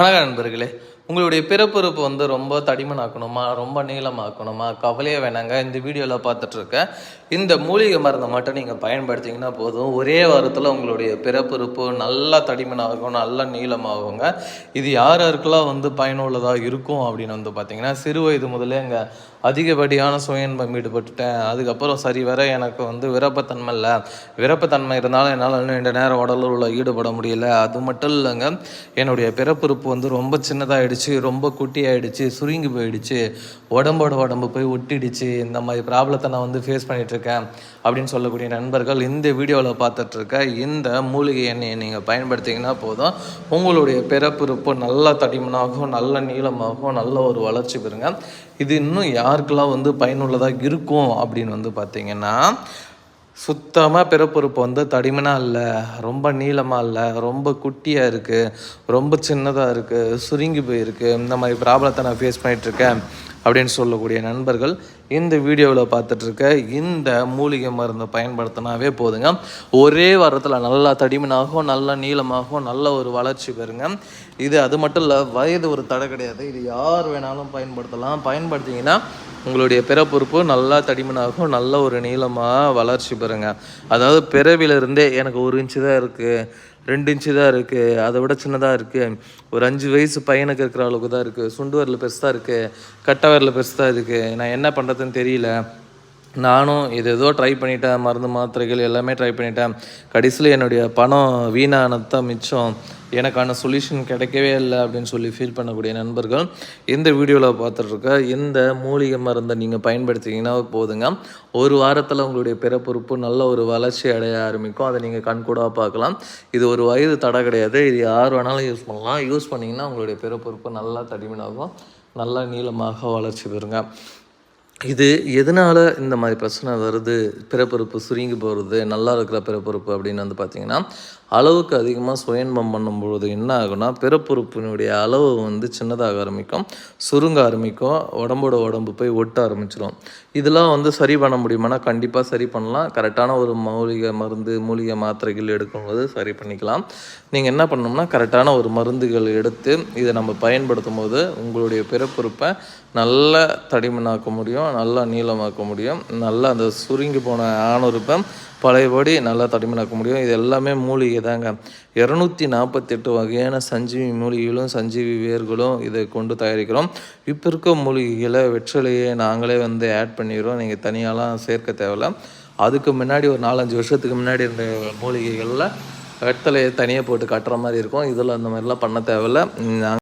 வணக்கம் நண்பர்களே உங்களுடைய பிறப்புறுப்பு வந்து ரொம்ப தடிமனாக்கணுமா? ரொம்ப நீளமாக்கணுமா? கவலையே வேணாங்க. இந்த வீடியோவில் பார்த்துட்ருக்கேன். இந்த மூலிகை மருந்தை மட்டும் நீங்கள் பயன்படுத்திங்கன்னா போதும். ஒரே வாரத்தில் உங்களுடைய பிறப்புறுப்பு நல்லா தடிமனாகும் நல்லா நீளமாகுங்க. இது யார் யாருக்கெல்லாம் வந்து பயனுள்ளதாக இருக்கும் அப்படின்னு வந்து பார்த்தீங்கன்னா சிறு வயது முதலே அங்கே அதிகப்படியான சுயன்பம் ஈடுபட்டுட்டேன். அதுக்கப்புறம் சரி வர எனக்கு வந்து விருப்பத்தன்மை இல்லை. விருப்பத்தன்மை இருந்தாலும் என்னால் இன்னும் நீண்ட நேரம் உடலில் உள்ள ஈடுபட முடியல. அது மட்டும் இல்லைங்க. என்னுடைய பிறப்புறுப்பு வந்து ரொம்ப சின்னதாகிடுச்சு ரொம்ப குட்டியாயிடுச்சு சுருங்கி போயிடுச்சு உடம்போட உடம்பு போய் ஒட்டிடுச்சு இந்த மாதிரி ப்ராப்ளத்தை நான் வந்து ஃபேஸ் பண்ணிகிட்ருக்கேன் அப்படின்னு சொல்லக்கூடிய நண்பர்கள் இந்த வீடியோவில் பார்த்துட்ருக்க இந்த மூலிகை எண்ணெயை நீங்கள் பயன்படுத்திங்கன்னா போதும். உங்களுடைய பிறப்புறுப்பு நல்லா தடிமனாகும் நல்ல நீளமாகும் நல்ல ஒரு வளர்ச்சி பெறுங்க. இது இன்னும் யாருக்கெல்லாம் வந்து பயனுள்ளதாக இருக்கும் அப்படின்னு வந்து பார்த்திங்கன்னா சுத்தமாக பிறப்புறுப்பு வந்து தடிமனாக இல்லை ரொம்ப நீளமாக இல்லை ரொம்ப குட்டியாக இருக்குது ரொம்ப சின்னதாக இருக்குது சுருங்கி போயிருக்கு இந்த மாதிரி ப்ராப்ளத்தை நான் ஃபேஸ் பண்ணிகிட்ருக்கேன் அப்படின்னு சொல்லக்கூடிய நண்பர்கள் இந்த வீடியோவில் பார்த்துட்ருக்க இந்த மூலிகை மருந்தை பயன்படுத்தினாவே போதுங்க. ஒரே வாரத்தில் நல்லா தடிமனாகும் நல்லா நீளமாகும் நல்ல ஒரு வளர்ச்சி பெறுங்க. இது அது மட்டும் இல்லை வயது ஒரு தடை கிடையாது. இது யார் வேணாலும் பயன்படுத்தலாம். பயன்படுத்திங்கன்னா உங்களுடைய பிறப்புறுப்பு நல்லா தடிமனாகும் நல்ல ஒரு நீளமாக வளர்ச்சி பெறுங்க. அதாவது பிறவிலிருந்தே எனக்கு ஒரு இன்ச்சு தான் இருக்குது ரெண்டு இன்ச்சு தான் இருக்குது அதை விட சின்னதாக இருக்குது ஒரு அஞ்சு வயசு பையனுக்கு இருக்கிற அளவுக்கு தான் இருக்குது சுண்டு வரல பெருசாக இருக்குது கட்டை வரல பெருசாக இருக்குது நான் என்ன பண்ணுறதுன்னு தெரியல. நானும் இது ஏதோ ட்ரை பண்ணிட்டேன் மருந்து மாத்திரைகள் எல்லாமே ட்ரை பண்ணிட்டேன். கடைசியில் என்னுடைய பணம் வீணானது தான் மிச்சம். எனக்கான சொல்யூஷன் கிடைக்கவே இல்லை அப்படின்னு சொல்லி ஃபீல் பண்ணக்கூடிய நண்பர்கள் இந்த வீடியோவில் பார்த்துட்ருக்க இந்த மூலிகை மருந்தை நீங்கள் பயன்படுத்திங்கன்னா போதுங்க. ஒரு வாரத்தில் உங்களுடைய பிறப்புறுப்பு நல்ல ஒரு வளர்ச்சி அடைய ஆரம்பிக்கும். அதை நீங்கள் கண்கூடாக பார்க்கலாம். இது ஒரு வயது தடை கிடையாது. இது யார் வேணாலும் யூஸ் பண்ணலாம். யூஸ் பண்ணிங்கன்னா உங்களுடைய பிறப்புறுப்பு நல்லா தடிமனாகும். நல்லா நீளமாக வளர்ச்சி பெறுங்க. இது எதனால் இந்த மாதிரி பிரச்சனை வருது? பிறப்புறுப்பு சுருங்கி போகிறது நல்லா இருக்கிற பிறப்புறுப்பு அப்படின்னு வந்து பார்த்திங்கன்னா அளவுக்கு அதிகமாக சுயன்பம் பண்ணும்பொழுது என்ன ஆகும்னா பிறப்புறுப்பினுடைய அளவு வந்து சின்னதாக ஆரம்பிக்கும். சுருங்க ஆரம்பிக்கும். உடம்போட உடம்பு போய் ஒட்ட ஆரம்பிச்சிடும் இதெல்லாம் வந்து சரி பண்ண முடியுமானா கண்டிப்பாக சரி பண்ணலாம். கரெக்டான ஒரு மூலிகை மருந்து மூலிகை மாத்திரைகள் எடுக்கும்போது சரி பண்ணிக்கலாம். நீங்கள் என்ன பண்ணணும்னா கரெக்டான ஒரு மருந்துகள் எடுத்து இதை நம்ம பயன்படுத்தும் போது உங்களுடைய பிறப்புறுப்பை நல்ல தடிமனாக்க முடியும் நல்லா நீளமாக்க முடியும் நல்லா அந்த சுருங்கி போன ஆணுறுப்பை பழையபடி நல்லா தடிமனாக்க முடியும். இது எல்லாமே மூலிகை தாங்க இரநூத்தி நாற்பத்தெட்டு வகையான சஞ்சீவி மூலிகைகளும் சஞ்சீவி வேர்களும் இதை கொண்டு தயாரிக்கிறோம். இப்போ இருக்க மூலிகைகளை வெற்றிலையை நாங்களே வந்து ஆட் பண்ணிடுறோம். நீங்கள் தனியாலாம் சேர்க்க தேவையில்ல. அதுக்கு முன்னாடி ஒரு நாலஞ்சு வருஷத்துக்கு முன்னாடி இருந்த மூலிகைகளில் வெத்தலையை தனியாக போட்டு கட்டுற மாதிரி இருக்கும். இதில் அந்த மாதிரிலாம் பண்ண தேவையில்ல.